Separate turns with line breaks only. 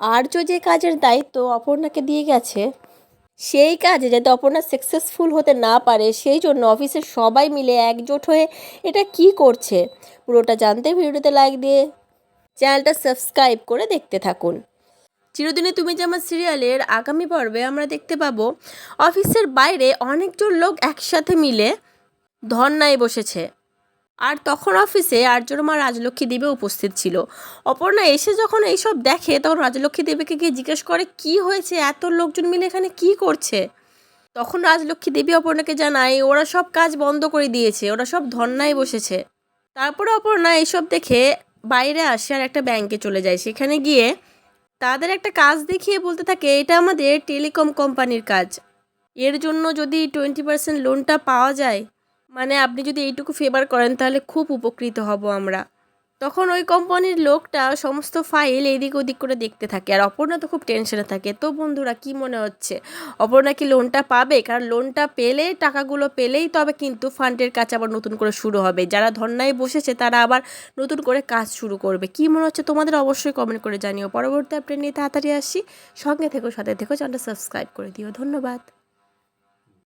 আর্য যে কাজের দায়িত্ব অপর্ণাকে দিয়ে গেছে, সেই কাজে যাতে অপর্ণা সাকসেসফুল হতে না পারে, সেই জন্য অফিসের সবাই মিলে একজোট হয়ে এটা কি করছে, পুরোটা জানতে ভিডিওতে লাইক দিয়ে চ্যানেলটা সাবস্ক্রাইব করে দেখতে থাকুন। চিরদিনে তুমি যে আমার সিরিয়ালের আগামী পর্বে আমরা দেখতে পাবো, অফিসের বাইরে অনেকজন লোক একসাথে মিলে ধর্নায় বসেছে। আর তখন অফিসে আর্যর মা রাজলক্ষ্মী দেবী উপস্থিত ছিল। অপর্ণা এসে যখন এইসব দেখে, তখন রাজলক্ষ্মী দেবীকে গিয়ে জিজ্ঞেস করে, কি হয়েছে? এত লোকজন মিলে এখানে কি করছে? তখন রাজলক্ষ্মী দেবী অপর্ণাকে জানায়, ওরা সব কাজ বন্ধ করে দিয়েছে, ওরা সব ধর্নায় বসেছে। তারপরে অপর্ণা এইসব দেখে বাইরে আসে আর একটা ব্যাংকে চলে যায়। সেখানে গিয়ে তাদের একটা কাজ দেখিয়ে বলতে থাকে, এটা আমাদের টেলিকম কোম্পানির কাজ। এর জন্য যদি টোয়েন্টি পার্সেন্ট লোনটা পাওয়া যায় মানে আপনি যদি এইটুকু ফেভার করেন, তাহলে খুব উপকৃত হব আমরা। তখন ওই কোম্পানির লোকটা সমস্ত ফাইল এদিক ওদিক করে দেখতে থাকে। আর অপর্ণা তো খুব টেনশনে থাকে। তো বন্ধুরা, কি মনে হচ্ছে? অপর্ণা কি লোনটা পাবে? কারণ লোনটা পেলে, টাকাগুলো পেলেই তবে কিন্তু ফান্ডের কাজ আবার নতুন করে শুরু হবে। যারা ধর্নায় বসেছে, তারা আবার নতুন করে কাজ শুরু করবে। কি মনে হচ্ছে তোমাদের? অবশ্যই কমেন্ট করে জানিও। পরবর্তী আপডেট নিয়ে তাড়াতাড়ি আসি। সঙ্গে থেকো, সাথে থেকো চ্যানেলটা সাবস্ক্রাইব করে দিও। ধন্যবাদ।